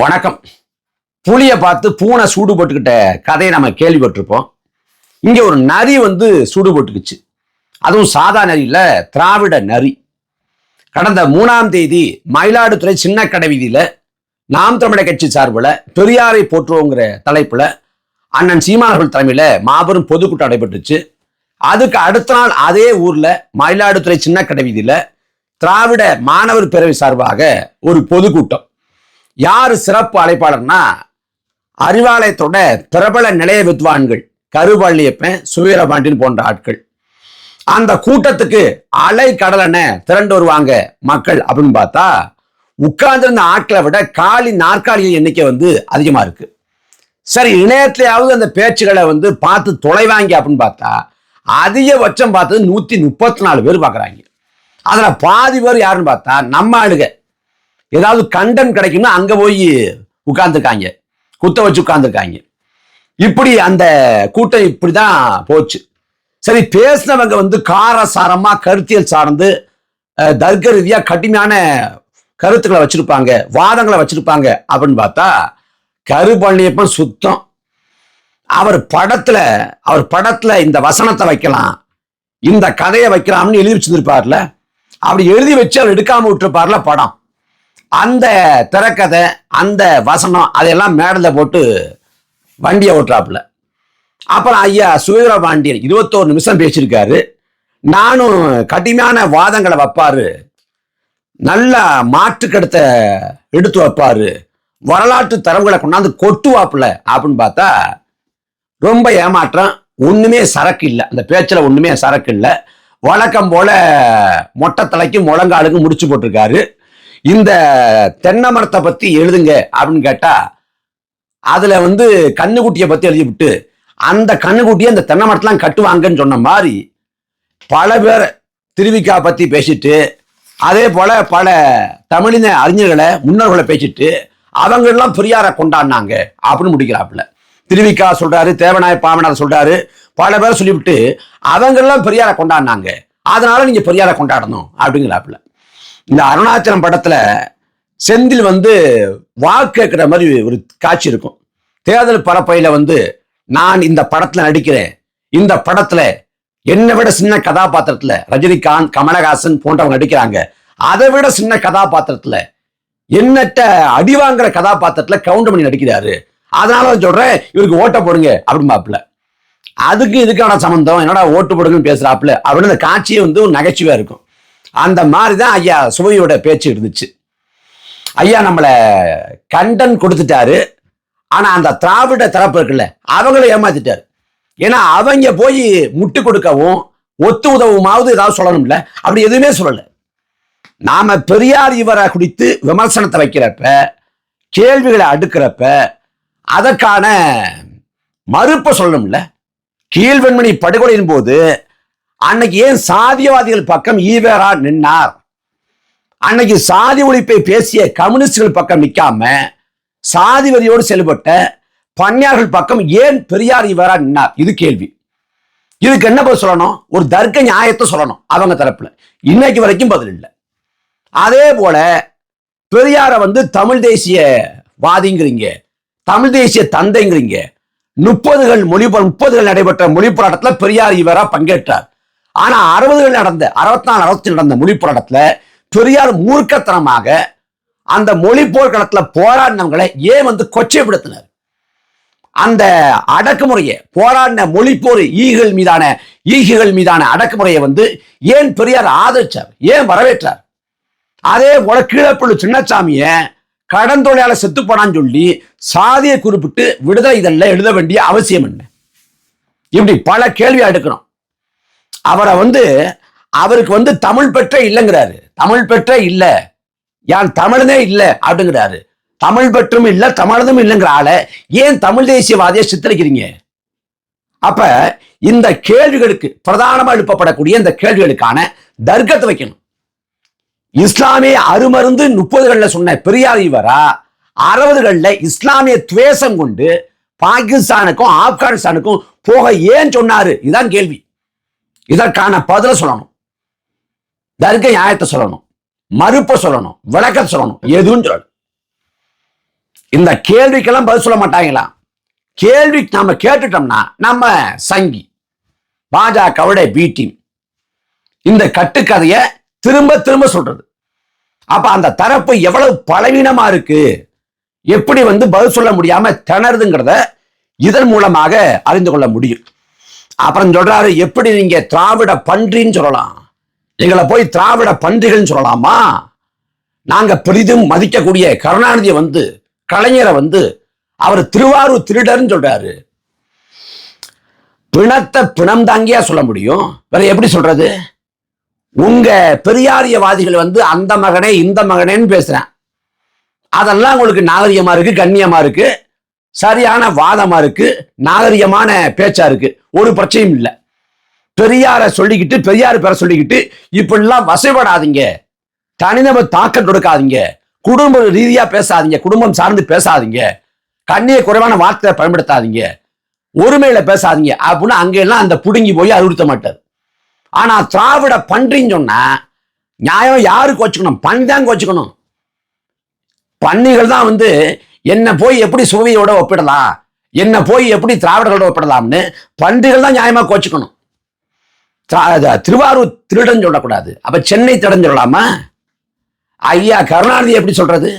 வணக்கம். புலியை பார்த்து பூனை சூடு போட்டுக்கிட்ட கதையை நம்ம கேள்விப்பட்டிருப்போம். இங்க ஒரு நரி வந்து சூடு போட்டுக்குச்சு. அதுவும் சாதா நரி இல்ல திராவிட நரி. கடந்த மூணாம் தேதி மயிலாடுதுறை சின்ன கடை வீதியில நாம் தமிழர் கட்சி சார்பில் பெரியாரை போற்றுவோங்கிற தலைப்புல அண்ணன் சீமானவர்கள் தலைமையில மாபெரும் பொதுக்கூட்டம் நடைபெற்றுச்சு. அதுக்கு அடுத்த நாள் அதே ஊர்ல மயிலாடுதுறை சின்ன கடை வீதியில திராவிட மாணவர் பேரவை சார்பாக ஒரு பொதுக்கூட்டம். யார் சிறப்பு அழைப்பாளர்னா அறிவாலயத்தோட பிரபல நிலைய வித்வான்கள் கருவள்ளியப்பன் சுவீரபாண்டியன் போன்ற ஆட்கள். அந்த கூட்டத்துக்கு அலை கடலனை திரண்டு வருவாங்க மக்கள் அப்படின்னு பார்த்தா உட்கார்ந்திருந்த ஆட்களை விட காலி நாற்காலிகள் எண்ணிக்கை வந்து அதிகமா இருக்கு. சரி இணையத்திலேயாவது அந்த பேச்சுகளை வந்து பார்த்து தொலைவாங்க அப்படின்னு பார்த்தா அதிகபட்சம் பார்த்தது நூத்தி முப்பத்தி நாலு பேர் பார்க்குறாங்க. அதுல பாதி பேர் யாருன்னு பார்த்தா நம்ம ஆளுக ஏதாவது கண்டன் கிடைக்கும்னா அங்க போய் உட்கார்ந்துருக்காங்க. குத்த வச்சு உட்கார்ந்துருக்காங்க. இப்படி அந்த கூட்டம் இப்படிதான் போச்சு. சரி பேசினவங்க வந்து காரசாரமா கருத்தியல் சார்ந்து தர்க்க ரீதியா கடுமையான கருத்துக்களை வச்சிருப்பாங்க வாதங்களை வச்சிருப்பாங்க அப்படின்னு பார்த்தா கருபழனியப்பன் சுத்தம். அவர் படத்துல அவர் படத்துல இந்த வசனத்தை வைக்கலாம் இந்த கதையை வைக்கலாம்னு எழுதி வச்சிருப்பார்ல அப்படி எழுதி வச்சு அவர் எடுக்காம விட்டுருப்பார்ல படம். அந்த திரைக்கதை அந்த வசனம் அதையெல்லாம் மேடலில் போட்டு வண்டியை ஓட்டுறாப்புல. அப்புறம் ஐயா சுவீர பாண்டியன் இருபத்தோரு நிமிஷம் பேசியிருக்காரு. நானும் கடுமையான வாதங்களை வைப்பாரு. நல்லா மாற்றுக்கடத்தை எடுத்து வைப்பாரு. வரலாற்று தரவுகளை கொண்டாந்து கொட்டுவாப்புல அப்படின்னு பார்த்தா ரொம்ப ஏமாற்றம். ஒண்ணுமே சரக்கு இல்லை. அந்த பேச்சில் ஒண்ணுமே சரக்கு இல்லை. வழக்கம் போல மொட்டை தலைக்கு முழங்காலுக்கு முடிச்சு போட்டிருக்காரு. இந்த தென்னை மரத்தை பத்தி எழுதுங்க அப்படின்னு கேட்டா அதுல வந்து கண்ணுக்குட்டியை பத்தி எழுதிவிட்டு அந்த கண்ணுக்குட்டியை அந்த தென்னை மரத்தெலாம் கட்டுவாங்கன்னு சொன்ன மாதிரி பல பேர் திருவிக்கா பத்தி பேசிட்டு அதே போல பல தமிழின அறிஞர்களை முன்னோர்களை பேசிட்டு அவங்க எல்லாம் பெரியாரை கொண்டாடினாங்க அப்படின்னு முடிக்கிறாப்புல. திருவிக்கா சொல்றாரு தேவநாய பாமனார் சொல்றாரு பல பேர் சொல்லிவிட்டு அவங்க எல்லாம் பெரியாரை கொண்டாடினாங்க. அதனால நீங்க பெரியாரை கொண்டாடணும் அப்படிங்கிறாப்புல. இந்த அருணாச்சலம் படத்துல செந்தில் வந்து வாக்கு கேட்குற மாதிரி ஒரு காட்சி இருக்கும். தேர்தல் பரப்பையில வந்து நான் இந்த படத்துல நடிக்கிறேன். இந்த படத்துல என்னை விட சின்ன கதாபாத்திரத்துல ரஜினிகாந்த் கமலஹாசன் போன்றவங்க நடிக்கிறாங்க. அதை விட சின்ன கதாபாத்திரத்துல என்னட்ட அடி வாங்குற கதாபாத்திரத்துல கவுண்ட் பண்ணி நடிக்கிறாரு. அதனால சொல்றேன் இவருக்கு ஓட்ட போடுங்க அப்படிம்பாப்புல. அதுக்கு இதுக்கான சம்பந்தம் என்னடா ஓட்டு போடுங்கன்னு பேசுறாப்புல. அப்படின்னு அந்த காட்சியே வந்து ஒரு நகைச்சுவையா இருக்கும். அந்த மாதிரி தான் ஐயா சுவையோட பேச்சு இருந்துச்சு. ஐயா நம்மளை கண்டன் கொடுத்துட்டாரு. ஆனால் அந்த திராவிட தரப்பு இருக்குல்ல அவங்கள ஏமாத்திட்டாரு. ஏன்னா அவங்க போய் முட்டு கொடுக்கவும் ஒத்து உதவுமாவது ஏதாவது சொல்லணும்ல? அப்படி எதுவுமே சொல்லலை. நாம பெரியார் இவரை குறித்து விமர்சனத்தை வைக்கிறப்ப கேள்விகளை அடுக்கிறப்ப அதற்கான மறுப்பை சொல்லணும்ல? கீழ்வெண்மணி படுகொலையின் போது அன்னைக்கு ஏன் சாதியவாதிகள் பக்கம் ஈவேரா நின்னார்? அன்னைக்கு சாதி ஒழிப்பை பேசிய கம்யூனிஸ்டுகள் பக்கம் நிற்காம சாதிவதியோடு செயல்பட்ட பன்னியார்கள் பக்கம் ஏன் பெரியார் ஈவேரா நின்னார்? இது கேள்வி. இதுக்கு என்ன பதில் சொல்லணும்? ஒரு தர்க்க நியாயத்தை சொல்லணும் அவங்க தரப்புல. இன்னைக்கு வரைக்கும் பதில் இல்லை. அதே போல பெரியாரை வந்து தமிழ் தேசிய வாதிங்கிறீங்க தமிழ் தேசிய தந்தைங்கிறீங்க முப்பதுகள் மொழி முப்பதுகள் நடைபெற்ற மொழி போராட்டத்தில் பெரியார் இவரா பங்கேற்றார். ஆனா அறுபதுகள் நடந்த அறுபத்தி நாலு அறுபத்தி நடந்த மொழி போராட்டத்துல பெரியார் மூர்க்கத்தனமாக அந்த மொழி போர்க்களத்துல போராடினவங்களை ஏன் வந்து கொச்சைப்படுத்தினார்? அந்த அடக்குமுறையை போராடின மொழிப்போர் ஈகள் மீதான ஈகிகள் மீதான அடக்குமுறையை வந்து ஏன் பெரியார் ஆதரிச்சார்? ஏன் வரவேற்றார்? அதே போல கீழப்பள்ளு சின்னசாமிய கடன் தொழிலாள செத்து போனான்னு சொல்லி சாதியை குறிப்பிட்டு விடுதலை இதழில் எழுத வேண்டிய அவசியம் என்ன? இப்படி பல கேள்வியா எடுக்கணும் அவரை வந்து அவருக்கு வந்து தமிழ் பெற்ற இல்லைங்கிறாரு. தமிழ் பெற்ற இல்ல. யான் தமிழனே இல்ல அப்படிங்கிறாரு. தமிழ் பெற்றும் இல்ல தமிழனும் இல்லைங்கிற ஆளை ஏன் தமிழ் தேசியவாதியை சித்தரிக்கிறீங்க? அப்ப இந்த கேள்விகளுக்கு பிரதானமா எழுப்பப்படக்கூடிய இந்த கேள்விகளுக்கான தர்க்கத்தை வைக்கணும். இஸ்லாமிய அருமருந்து முப்பதுகளில் சொன்ன பெரியார் இவரா அறுபதுகள்ல இஸ்லாமிய துவேஷம் கொண்டு பாகிஸ்தானுக்கும் ஆப்கானிஸ்தானுக்கும் போக ஏன் சொன்னாரு? இதுதான் கேள்வி. இதற்கான பதில சொல்லணும். தர்க்க நியாயத்தை சொல்லணும். மறுப்பை சொல்லணும். விளக்கத்தை சொல்லணும். எதுவும் சொல்லணும். இந்த கேள்விக்கெல்லாம் பதில் சொல்ல மாட்டாங்களாம் கேள்வி நம்ம கேட்டுட்டோம்னா நம்ம சங்கி பாஜகவுடைய பி டீம் இந்த கட்டுக்கதையை திரும்ப திரும்ப சொல்றது. அப்ப அந்த தரப்பு எவ்வளவு பலவீனமா இருக்கு? எப்படி வந்து பதில் சொல்ல முடியாம திணறுதுங்கிறத இதன் மூலமாக அறிந்து கொள்ள முடியும். அப்புறம் சொல்றாரு எப்படி நீங்க திராவிட பன்றின்னு சொல்லலாம். எங்களை போய் திராவிட பன்றிகள்னு சொல்லலாமா? நாங்க பெரிதும் மதிக்கக்கூடிய கருணாநிதி வந்து கலைஞரை வந்து அவர் திருவாரூர் திருடர்னு சொல்றாரு. பிணத்தை பிணம் தாங்கியா சொல்ல முடியும்? வேற எப்படி சொல்றது? உங்க பெரியாரியவாதிகள் வந்து அந்த மகனே இந்த மகனேன்னு பேசுறேன். அதெல்லாம் உங்களுக்கு நாகரிகமா இருக்கு கண்ணியமா இருக்கு. சரியான வாதமா இருக்கு நாகரிகமான பேச்சா இருக்கு. ஒரு பிரச்சனையும் இல்லை. பெரியார சொல்லிக்கிட்டு பெரியார் பேர சொல்லிக்கிட்டு இப்படிலாம் வசைப்படாதீங்க. தனிநபர் தாக்கம் கொடுக்காதீங்க. குடும்ப ரீதியா பேசாதீங்க. குடும்பம் சார்ந்து பேசாதீங்க. கண்ணிய குறைவான வார்த்தை பயன்படுத்தாதீங்க. ஒருமையில பேசாதீங்க. அப்படின்னு அங்கெல்லாம் அந்த புடுங்கி போய் அறிவுறுத்த மாட்டார். ஆனா திராவிட பன்றின்னு சொன்னா நியாயம் யாருக்கு வச்சுக்கணும்? பண்ணி தான் வச்சுக்கணும். பன்னிகள் தான் வந்து என்ன போய் எப்படி சுவையோட ஒப்பிடலாம்? என்ன போய் எப்படி திராவிடர்களோட ஒப்பிடலாம்னு பன்றிகள் தான் நியாயமா கோச்சுக்கணும். திருவாரூர் திருடன் சொல்லக்கூடாது. அப்ப சென்னை திருடன் சொல்லலாமா? ஐயா கருணாநிதி எப்படி சொல்றது?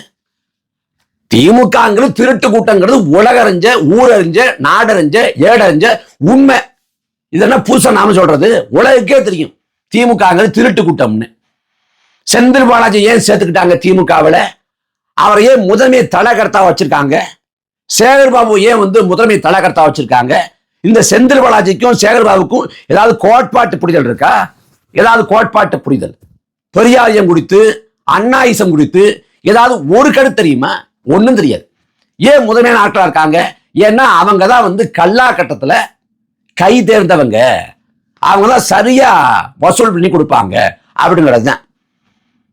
திமுகங்கிறது திருட்டு கூட்டங்கிறது உலகறிஞ்ச ஊரறிஞ்ச நாடறிஞ்ச ஏடறிஞ்ச உண்மை. இதெல்லாம் புதுசா நாம சொல்றது? உலகக்கே தெரியும். திமுகங்கிறது திருட்டு கூட்டம்னு. செந்தில் பாலாஜி ஏன் சேர்த்துக்கிட்டாங்க திமுகவில்? அவரை ஏன் முதன்மை தலைகர்த்தா வச்சிருக்காங்க. சேகர் பாபு ஏன் வந்து முதன்மை தலைகர்த்தா வச்சிருக்காங்க? இந்த செந்தில் பாலாஜிக்கும் சேகர் பாபுக்கும் ஏதாவது கோட்பாட்டு புரிதல் இருக்கா? ஏதாவது கோட்பாட்டு புரிதல்? பெரியாரியம் குறித்து அண்ணாயிசம் குறித்து ஏதாவது ஒரு கடு தெரியுமா? ஒன்றும் தெரியாது. ஏன் முதன்மையான ஆட்களாக இருக்காங்க? ஏன்னா அவங்க தான் வந்து கல்லா கட்டத்தில் கை தேர்ந்தவங்க. அவங்க தான் சரியாக வசூல் பண்ணி கொடுப்பாங்க. அப்படிங்கிறது தான்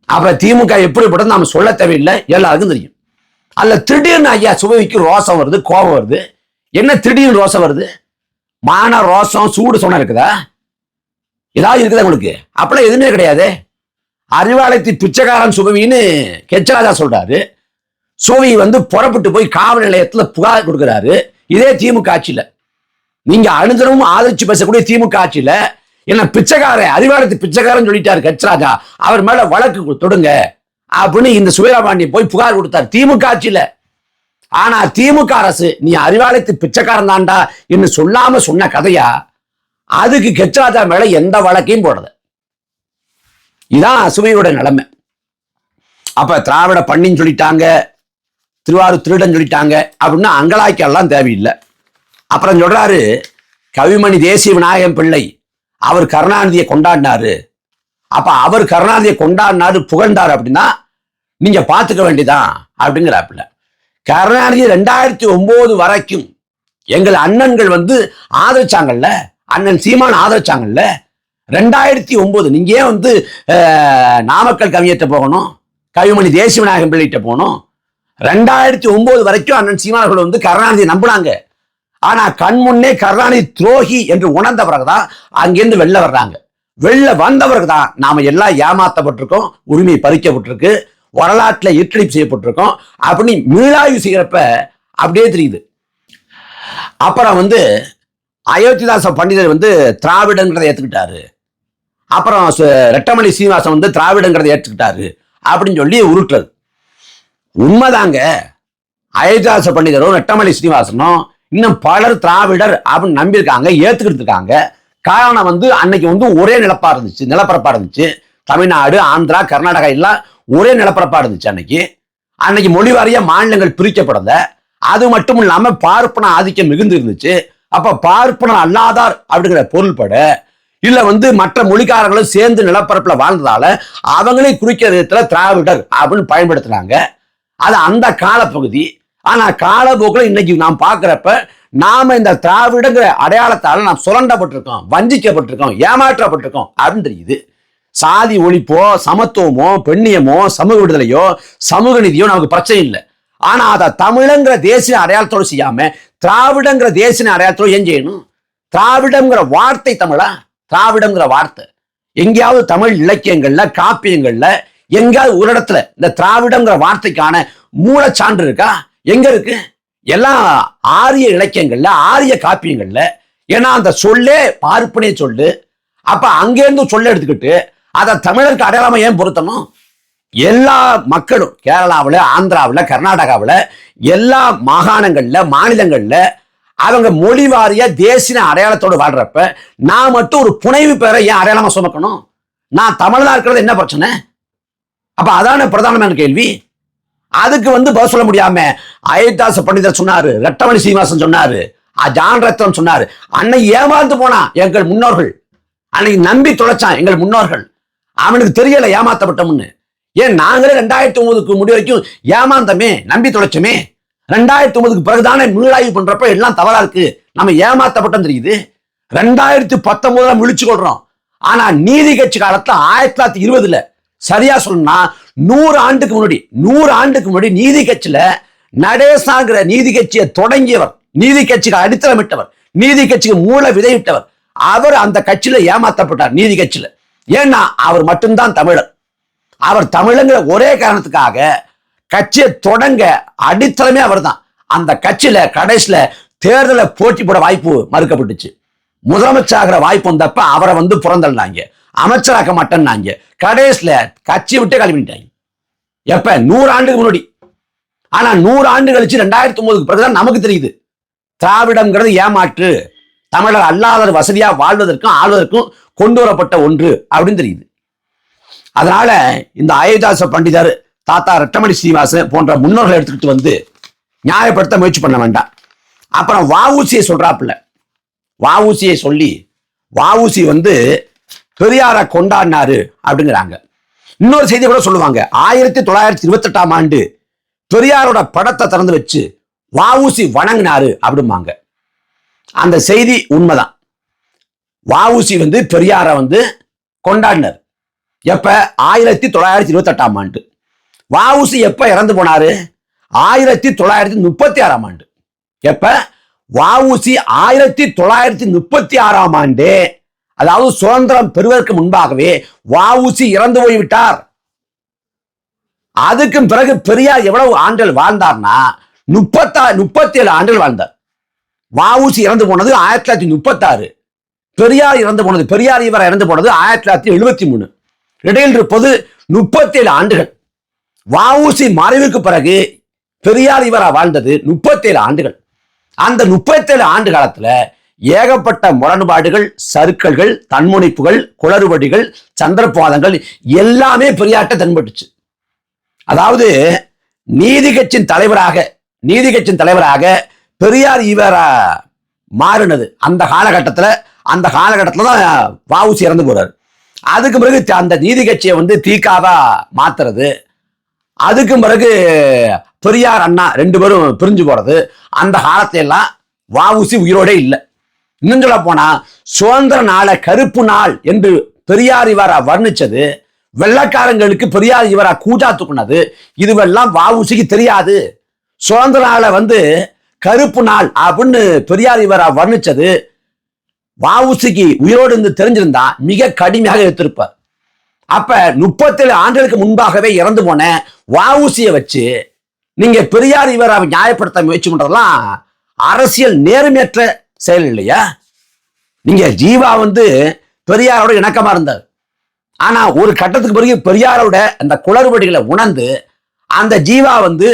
அப்புறம் திமுக எப்படிப்பட்டது நாம சொல்ல தேவையில்லை. எல்லாருக்கும் தெரியும். அல்ல திடீர்னு ஐயா சுவைக்கு ரோசம் வருது கோபம் வருது. என்ன திடீர்னு ரோசம் வருது? மான ரோசம் சூடு சொன்ன இருக்குதா? ஏதாவது இருக்குதா உங்களுக்கு? அப்படிலாம் எதுவுமே கிடையாது. அறிவாலயத்தி பிச்சைக்காரன் சுபவின்னு கெச்சராஜா சொல்றாரு. சுபவி வந்து புறப்பட்டு போய் காவல் நிலையத்துல புகார் கொடுக்குறாரு. இதே திமுக ஆட்சியில. நீங்க அனுதினமும் ஆதரிச்சு பேசக்கூடிய திமுக ஆட்சியில என்ன பிச்சைக்காரன் அறிவாலயத்து பிச்சைக்காரன் சொல்லிட்டாரு கச்சராஜா அவர் மேல வழக்கு தொடுங்க. அப்படின்னு இந்த சுயராபாண்டி போய் புகார் கொடுத்தார் திமுக ஆட்சியில. ஆனா திமுக அரசு நீ அறிவாலயத்து பிச்சைக்காரன் தான்டா என்று சொல்லாம சொன்ன கதையா? அதுக்கு கெச்சராஜா மேல எந்த வழக்கையும் போடுறது இதான் சுவையோட நிலைமை. அப்ப திராவிட பண்ணின்னு சொல்லிட்டாங்க திருவாரூர் திருடன் சொல்லிட்டாங்க அப்படின்னா அங்கலாய்க்கெல்லாம் தேவையில்லை. அப்புறம் சொல்றாரு கவிமணி தேசிய விநாயகம் பிள்ளை அவர் கருணாநிதியை கொண்டாடினாரு. அப்ப அவர் கருணாநிதியை கொண்டாடினாரு புகழ்ந்தார் அப்படின்னா நீங்க பார்த்துக்க வேண்டியதான் அப்படிங்கிறாப்புல. கருணாநிதி ரெண்டாயிரத்தி ஒன்பது வரைக்கும் எங்கள் அண்ணன்கள் வந்து ஆதரிச்சாங்கல்ல அண்ணன் சீமான் ஆதரிச்சாங்கல்ல ரெண்டாயிரத்தி ஒன்பது நீங்க ஏன் வந்து நாமக்கல் கவியத்தை போகணும் கவிமணி தேசிய விநாயகம் பிள்ளைகிட்ட போகணும் ரெண்டாயிரத்தி ஒன்பது வரைக்கும் அண்ணன் சீமானர்கள் வந்து கருணாநிதியை நம்புனாங்க. ஆனா கண் முன்னே கருணாநிதி துரோகி என்று உணர்ந்த பிறகுதான் அங்கிருந்து வெளில வர்றாங்க. வெளில வந்தவர்கள் தான் நாம எல்லாம் ஏமாத்தப்பட்டிருக்கோம் உரிமை பறிக்கப்பட்டிருக்கு வரலாற்றில் இட்டடிப்பு செய்யப்பட்டிருக்கோம் அப்படின்னு மீளாய்வு செய்யறப்ப அப்படியே தெரியுது. அப்புறம் வந்து அயோத்திதாச பண்டிதர் வந்து திராவிடங்கிறத ஏத்துக்கிட்டாரு. அப்புறம் சு- ரெட்டமணி சீனிவாசன் வந்து திராவிடங்கிறதை ஏற்றுக்கிட்டாரு அப்படின்னு சொல்லி உருட்டுறது. உண்மைதாங்க. அயோத்திதாச பண்டிதரும் ரெட்டமலை ஸ்ரீனிவாசனும் இன்னும் பலர் திராவிடர் அப்படின்னு நம்பியிருக்காங்க ஏத்துக்கிட்டு இருக்காங்க. காரணம் வந்து அன்னைக்கு வந்து ஒரே நிலப்பா இருந்துச்சு நிலப்பரப்பா இருந்துச்சு. தமிழ்நாடு ஆந்திரா கர்நாடகா எல்லாம் ஒரே நிலப்பரப்பா இருந்துச்சு அன்னைக்கு. அன்னைக்கு மொழி வாரியா மாநிலங்கள் பிரிக்கப்படல. அது மட்டும் இல்லாம பார்ப்பன ஆதிக்கம் மிகுந்து இருந்துச்சு. அப்ப பார்ப்பன அல்லாதார் அப்படிங்கிற பொருள்பட இல்ல வந்து மற்ற மொழிக்காரங்களும் சேர்ந்து நிலப்பரப்புல வாழ்ந்ததால அவங்களே குறிக்கிற விதத்துல திராவிடர் அப்படின்னு பயன்படுத்தினாங்க. அது அந்த காலப்பகுதி. ஆனா காலப்போக்கில் இன்னைக்கு நாம் பார்க்குறப்ப நாம இந்த திராவிடங்கிற அடையாளத்தால் நாம் சுரண்டப்பட்டிருக்கோம் வஞ்சிக்கப்பட்டிருக்கோம் ஏமாற்றப்பட்டிருக்கோம் அப்படின்னு தெரியுது. சாதி ஒழிப்போ சமத்துவமோ பெண்ணியமோ சமூக விடுதலையோ சமூக நீதியோ நமக்கு பிரச்சனை இல்லை. ஆனா அதை தமிழங்கிற தேசிய அடையாளத்தோடு செய்யாம திராவிடங்கிற தேசிய அடையாளத்தோடு ஏன் செய்யணும்? திராவிடங்கிற வார்த்தை தமிழா? திராவிடங்கிற வார்த்தை. எங்கேயாவது தமிழ் இலக்கியங்கள்ல காப்பியங்கள்ல எங்கேயாவது ஒரு இடத்துல இந்த திராவிடங்கிற வார்த்தைக்கான மூலச்சான்று இருக்கா? எங்க இருக்கு? எல்லாம் ஆரிய இலக்கியங்கள்ல ஆரிய காப்பியங்கள்ல. ஏன்னா அந்த சொல்லே பார்ப்பனே சொல்லு. அப்ப அங்கேருந்து சொல்ல எடுத்துக்கிட்டு அதை தமிழருக்கு அடையாளமா ஏன் பொருத்தணும்? எல்லா மக்களும் கேரளாவில் ஆந்திராவில் கர்நாடகாவில் எல்லா மாகாணங்களில் மாநிலங்களில் அவங்க மொழி வாரிய தேசிய அடையாளத்தோடு வாழ்றப்ப நான் மட்டும் ஒரு புனைவு பெற ஏன் அடையாளமாக சுமக்கணும்? நான் தமிழனா இருக்கிறது என்ன பிரச்சனை? அப்போ அதான பிரதானமான கேள்வி? அதுக்கு வந்து பதில் சொல்ல முடியாம அயோத்தாச பண்டிதர் சொன்னாரு ரெட்டமணி சீனிவாசன் சொன்னாரு ஜான் ரத்தன் சொன்னாரு. அன்னை ஏமாந்து போனா எங்கள் முன்னோர்கள். அன்னைக்கு நம்பி தொலைச்சான் எங்கள் முன்னோர்கள். அவனுக்கு தெரியல ஏமாத்தப்பட்டோம்னு. ஏன் நாங்களே ரெண்டாயிரத்தி ஒன்பதுக்கு முடி வரைக்கும் ஏமாந்தமே நம்பி தொலைச்சோமே? ரெண்டாயிரத்தி ஒன்பதுக்கு பிறகுதானே மீளாய்வு பண்றப்ப எல்லாம் தவறா இருக்கு. நம்ம ஏமாத்தப்பட்டோம் தெரியுது. ரெண்டாயிரத்தி பத்தொன்பதுல முழிச்சு கொள்றோம். ஆனா நீதி கட்சி காலத்துல ஆயிரத்தி தொள்ளாயிரத்தி இருபதுல சரியா சொல்லணும்னா நூறு ஆண்டுக்கு முன்னாடி நூறு ஆண்டுக்கு முன்னாடி நீதி கட்சியில நடேசாங்கிற நீதி கட்சியை தொடங்கியவர் நீதி கட்சிக்கு அடித்தளமிட்டவர் நீதி கட்சிக்கு மூல விதையிட்டவர் அவர் அந்த கட்சியில ஏமாத்தப்பட்டார் நீதி கட்சியில. ஏன்னா அவர் மட்டும்தான் தமிழர். அவர் தமிழங்கிற ஒரே காரணத்துக்காக கட்சியை தொடங்க அடித்தளமே அவர்தான். அந்த கட்சியில கடைசியில தேர்தலை போட்டி போட வாய்ப்பு மறுக்கப்பட்டுச்சு. முதலமைச்சராகிற வாய்ப்பு வந்தப்ப அவரை வந்து புறந்தள்ளாங்க. அமைச்சராக்க மாட்டேன்னாங்க. கடைசியில் கட்சி விட்டே கிளம்பிட்டாங்க எப்ப? நூறு ஆண்டுக்கு முன்னாடி. ஆனா நூறு ஆண்டு கழிச்சு ரெண்டாயிரத்தி ஒன்பதுக்கு பிறகுதான் நமக்கு தெரியுது. திராவிடம்ங்கிறது ஏமாற்று. தமிழர் அல்லாதவர் வசதியா வாழ்வதற்கும் ஆள்வதற்கும் கொண்டு வரப்பட்ட ஒன்று அப்படின்னு தெரியுது. அதனால இந்த அயோத்தாச பண்டிதர் தாத்தா ரெட்டமணி ஸ்ரீனிவாசன் போன்ற முன்னோர்களை எடுத்துக்கிட்டு வந்து நியாயப்படுத்த முயற்சி பண்ண வேண்டாம். அப்புறம் வாவூசியை சொல்றாப்புல. வாவூசியை சொல்லி வாவூசி வந்து பெரியாரை கொண்டாடினாரு அப்படிங்கிறாங்க. இன்னொரு செய்தி கூட சொல்லுவாங்க. ஆயிரத்தி தொள்ளாயிரத்தி இருபத்தெட்டாம் ஆண்டு பெரியாரோட படத்தை திறந்து வச்சு வாவூசி வணங்கினாரு அப்படிம்பாங்க. அந்த செய்தி உண்மைதான். வாவூசி வந்து பெரியாரை வந்து கொண்டாடினார். எப்ப? ஆயிரத்தி தொள்ளாயிரத்தி இருபத்தெட்டாம் ஆண்டு. வாவூசி எப்ப இறந்து போனாரு? ஆயிரத்தி தொள்ளாயிரத்தி முப்பத்தி ஆறாம் ஆண்டு. எப்ப? வஉசி ஆயிரத்தி தொள்ளாயிரத்தி முப்பத்தி ஆறாம் ஆண்டு அதாவது சுதந்திரம் பெறுவதற்கு முன்பாகவே வஉசி இறந்து போய்விட்டார். அதுக்கும் பிறகு பெரியார் எவ்வளவு ஆண்டுகள் வாழ்ந்தார்னா முப்பத்தா முப்பத்தி ஏழு ஆண்டுகள் வாழ்ந்தார். வஉசி இறந்து போனது ஆயிரத்தி தொள்ளாயிரத்தி முப்பத்தாறு பெரியார் இறந்து போனது பெரியார் இவர் இறந்து போனது ஆயிரத்தி தொள்ளாயிரத்தி எழுபத்தி மூணு இடையில் இருப்பது முப்பத்தி ஏழு ஆண்டுகள். வஉசி மறைவுக்கு பிறகு பெரியார் இவரா வாழ்ந்தது முப்பத்தேழு ஆண்டுகள். அந்த முப்பத்தேழு ஆண்டு காலத்துல ஏகப்பட்ட முரண்பாடுகள் சருக்கல்கள் தன்முனைப்புகள் குளறுபடிகள் சந்திரபாதங்கள் எல்லாமே பெரியாட்ட தென்பட்டுச்சு. அதாவது நீதி கட்சியின் தலைவராக நீதி கட்சியின் தலைவராக பெரியார் இவரா மாறினது. அந்த காலகட்டத்தில் அந்த காலகட்டத்தில் தான் வாவுசி இறந்து போறாரு. அதுக்கு பிறகு அந்த நீதி கட்சியை வந்து தீக்காவா மாத்துறது. அதுக்கும் பிறகு பெரியார் அண்ணா ரெண்டு பேரும் பிரிஞ்சு போறது. அந்த காலத்தை எல்லாம் வாவுசி உயிரோடே இல்லை. இன்னும் சொல்ல போனா சுதந்திர நாளை கருப்பு நாள் என்று பெரியார் இவரா வர்ணிச்சது வெள்ளக்காரங்களுக்கு பெரியார் இவரா கூட்டா தூக்குனது இதுவெல்லாம் வாவுசிக்கு தெரியாது. சுதந்திர நாளை வந்து கருப்பு நாள் அப்படின்னு பெரியார் இவரா வர்ணிச்சது வாவுசிக்கு உயிரோடு இருந்து தெரிஞ்சிருந்தா மிக கடுமையாக எடுத்திருப்பார் அப்ப முப்பத்தேழு ஆண்டுகளுக்கு முன்பாகவே இறந்து போன வாவுசியை வச்சு நீங்க பெரியார் இவரை நியாயப்படுத்த முயற்சி பண்றதெல்லாம் அரசியல் நேர்மையற்ற செயல் இல்லையா? நீங்க ஜீவா வந்து பெரியாரோட இணக்கமா இருந்தார். ஆனா ஒரு கட்டத்துக்கு பிறகு பெரியாரோட அந்த குளறுபடிகளை உணர்ந்து அந்த ஜீவா வந்து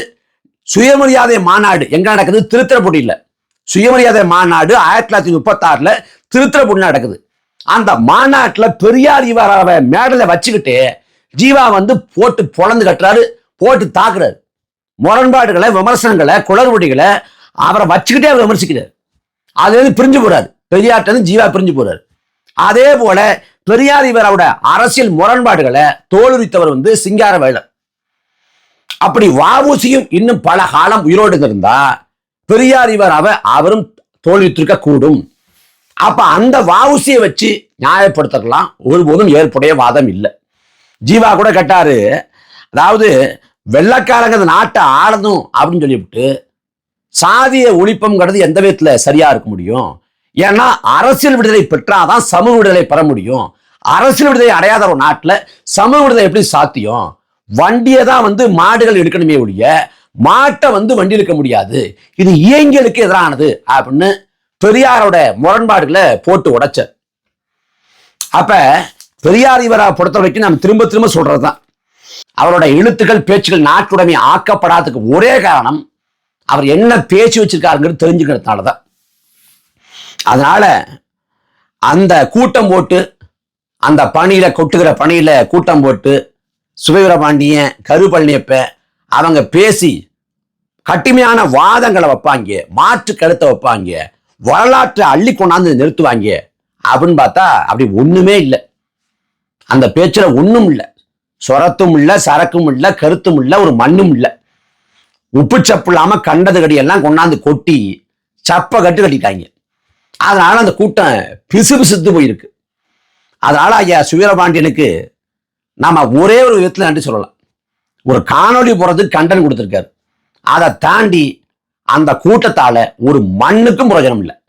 சுயமரியாதை மாநாடு எங்க நடக்குது? திருத்திரப்பூடியில் சுயமரியாதை மாநாடு ஆயிரத்தி தொள்ளாயிரத்தி முப்பத்தாறுல திருத்திரப்பூடி நடக்குது. அந்த மாநாட்டுல பெரியார் இவராவை மேடலை வச்சுக்கிட்டு ஜீவா வந்து போட்டு பொழந்து கட்டுறாரு போட்டு தாக்குறாரு. முரண்பாடுகளை விமர்சனங்களை குளறுபடிகளை அவரை வச்சுக்கிட்டே அவர் விமர்சிக்கிறார். அது வந்து பிரிஞ்சு போறாரு பெரியார்ட்டது இருந்து ஜீவா பிரிஞ்சு போறாரு. அதே போல பெரியார் இவரோட அரசியல் முரண்பாடுகளை தோலுரித்தவர் வந்து சிங்கார வேளர் அப்படி வாவூசியும் இன்னும் பல காலம் உயிரோடு இருந்தா பெரியார் இவர் அவ அவரும் தோல்வித்திருக்க கூடும். அப்ப அந்த வாவுசியை வச்சு நியாயப்படுத்தலாம் ஒருபோதும் ஏற்புடைய வாதம் இல்லை. ஜீவா கூட கேட்டாரு அதாவது வெள்ளக்காரங்க அந்த நாட்டை ஆளணும் அப்படின்னு சொல்லிவிட்டு சாதிய ஒழிப்பம்ங்கிறது எந்த விதத்துல சரியா இருக்க முடியும்? ஏன்னா அரசியல் விடுதலை பெற்றாதான் சமூக விடுதலை பெற முடியும். அரசியல் விடுதலை அடையாத ஒரு நாட்டில் சமூக விடுதலை எப்படி சாத்தியம்? வண்டியை தான் வந்து மாடுகள் எடுக்கணுமே ஒழிய மாட்டை வந்து வண்டி இழுக்க முடியாது. இது இயங்கியலுக்கு எதிரானது அப்படின்னு பெரியாரோட முரண்பாடுகளை போட்டு உடைச்சார் அப்ப பெரியார் இவரை பொறுத்த வரைக்கும் நம்ம திரும்ப திரும்ப சொல்றது தான் அவரோட எழுத்துக்கள் பேச்சுகள் நாட்டுடைமை ஆக்கப்படாததுக்கு ஒரே காரணம் அவர் என்ன பேச்சு வச்சிருக்காருங்கிறது தெரிஞ்சுக்கிறதுனால தான் அதனால அந்த கூட்டம் போட்டு அந்த பணியில கொட்டுகிற பணியில கூட்டம் போட்டு சுபவீரபாண்டியன் கருபழனியப்ப அவங்க பேசி கட்டுமையான வாதங்களை வைப்பாங்க மாற்று கருத்தை வைப்பாங்க வரலாற்றை அள்ளி கொண்டாந்து நிறுத்துவாங்க அப்படின்னு பார்த்தா அப்படி ஒண்ணுமே இல்லை. அந்த பேச்சில் ஒன்றும் இல்லை. சொரத்தும் இல்லை சரக்கும் இல்லை கருத்தும் இல்லை ஒரு மண்ணும் இல்லை உப்பு சப்பு இல்லாம கண்டது கடியெல்லாம் கொண்டாந்து கொட்டி சப்பை கட்டு கட்டிட்டாங்க. அதனால அந்த கூட்டம் பிசு பிசுத்து போயிருக்கு. அதனால ஐயா சுவீரபாண்டியனுக்கு நாம ஒரே ஒரு விதத்துல நன்றி சொல்லலாம். ஒரு காணொளி போறதுக்கு கண்டன் கொடுத்துருக்காரு. அதை தாண்டி அந்த கூட்டத்தால ஒரு மண்ணுக்கும் பிரயோஜனம் இல்லை.